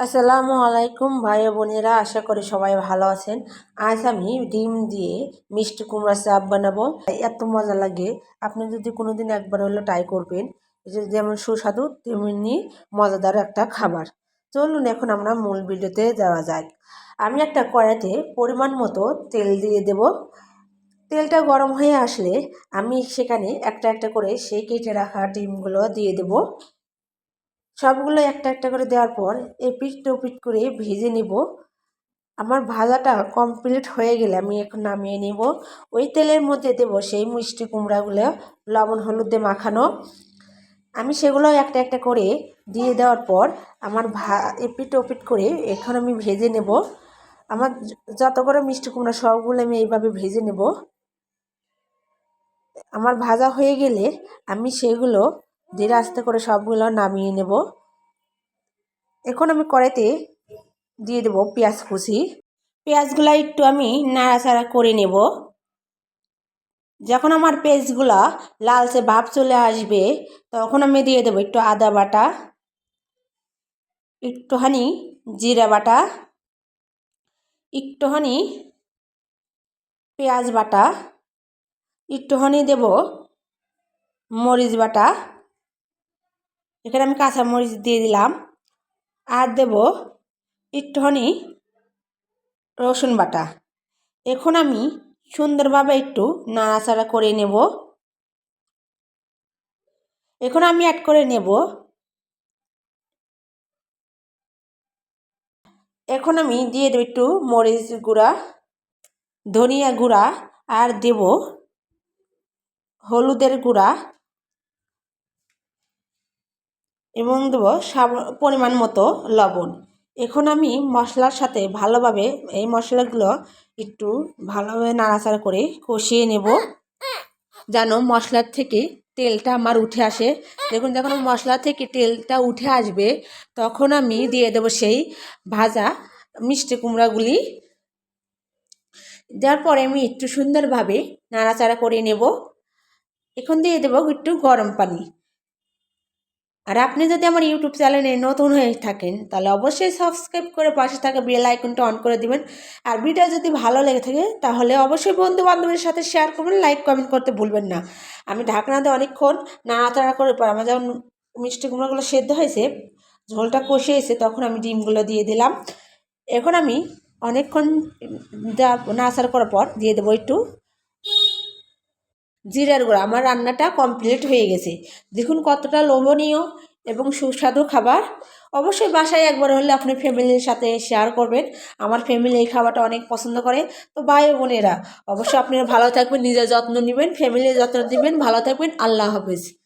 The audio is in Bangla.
আসসালামু আলাইকুম ভাই বোনেরা, আশা করি সবাই ভালো আছেন। আজ আমি ডিম দিয়ে মিষ্টি কুমড়া চাপ বানাবো। এত মজা লাগে। আপনি যদি কোনোদিন একবার হলো ট্রাই করবেন যেমন সুস্বাদু, তেমনি মজাদার একটা খাবার। চলুন এখন আমরা মূল ভিডিওতে যাওয়া যাক। আমি একটা কড়াইতে পরিমাণ মতো তেল দিয়ে দেব। তেলটা গরম হয়ে আসলে আমি সেখানে একটা একটা করে সেই কেটে রাখা ডিমগুলো দিয়ে দেবো। সবগুলো একটা একটা করে দেওয়ার পর এপিট টপিট করে ভেজে নেব। আমার ভাজাটা কমপ্লিট হয়ে গেলে আমি এখন নামিয়ে নিব। ওই তেলের মধ্যে দেব সেই মিষ্টি কুমড়াগুলো, লবণ, হলুদ মাখানো। আমি সেগুলো একটা একটা করে দিয়ে দেওয়ার পর আমার ভা এপিট ওপিট করে এখন আমি ভেজে নেব। আমার যত করে মিষ্টি কুমড়া সবগুলো আমি এইভাবে ভেজে নেব। আমার ভাজা হয়ে গেলে আমি সেগুলো ধীরে আস্তে করে সবগুলো নামিয়ে নেব। এখন আমি কড়াইতে দিয়ে দেব পেঁয়াজ কুচি। পেঁয়াজগুলো একটু আমি নাড়াচাড়া করে নেব। যখন আমার পেঁয়াজগুলা লালচে ভাব চলে আসবে, তখন আমি দিয়ে দেবো একটু আদা বাটা, একটুখানি জিরা বাটা, একটুখানি পেঁয়াজ বাটা, একটুখানি দেব মরিচ বাটা এখানে আমি কাঁচা মরিচ দিয়ে দিলাম। আর দেব একটুখানি রসুন বাটা। এখন আমি সুন্দরভাবে একটু নাড়াচাড়া করে নেব। এখন আমি অ্যাড করে নেব। এখন আমি দিয়ে দেব একটু মরিচ গুঁড়া, ধনিয়া গুঁড়া, আর দেব হলুদের গুঁড়া। এবং দেবো পরিমাণ মতো লবণ। এখন আমি মশলার সাথে ভালোভাবে এই মশলাগুলো একটু ভালোভাবে নাড়াচাড়া করে কষিয়ে নেব, যেন মশলার থেকে তেলটা আমার উঠে আসে। দেখুন, যখন মশলা থেকে তেলটা উঠে আসবে, তখন আমি দিয়ে দেবো সেই ভাজা মিষ্টি কুমড়াগুলি। দেওয়ার পরে আমি একটু সুন্দরভাবে নাড়াচাড়া করে নেব। এখন দিয়ে দেবো একটু গরম পানি। আর আপনি যদি আমার ইউটিউব চ্যানেলে নতুন হয়ে থাকেন, তাহলে অবশ্যই সাবস্ক্রাইব করে পাশে থাকা বেল আইকনটা অন করে দিবেন। আর ভিডিও যদি ভালো লেগে থাকে, তাহলে অবশ্যই বন্ধু বান্ধবের সাথে শেয়ার করবেন লাইক কমেন্ট করতে ভুলবেন না। আমি ঢাকনা দিয়ে অনেকক্ষণ নাড়াচাড়া করে পর আমার যখন মিষ্টি কুমড়োগুলো সেদ্ধ হয়েছে, ঝোলটা কষে এসে তখন আমি ডিমগুলো দিয়ে দিলাম। এখন আমি অনেকক্ষণ নাড়াচাড়া করার পর দিয়ে দেবো একটু জিরার গুঁড়া। আমার রান্নাটা কমপ্লিট হয়ে গেছে। দেখুন কতটা লোভনীয় এবং সুস্বাদু খাবার। অবশ্যই বাসায় একবার হলে আপনি ফ্যামিলির সাথে শেয়ার করবেন। আমার ফ্যামিলি এই খাবারটা অনেক পছন্দ করে। তো ভাই বোনেরা, অবশ্যই আপনারা ভালো থাকবেন, নিজের যত্ন নেবেন ফ্যামিলির যত্ন নেবেন, ভালো থাকবেন। আল্লাহ হাফেজ।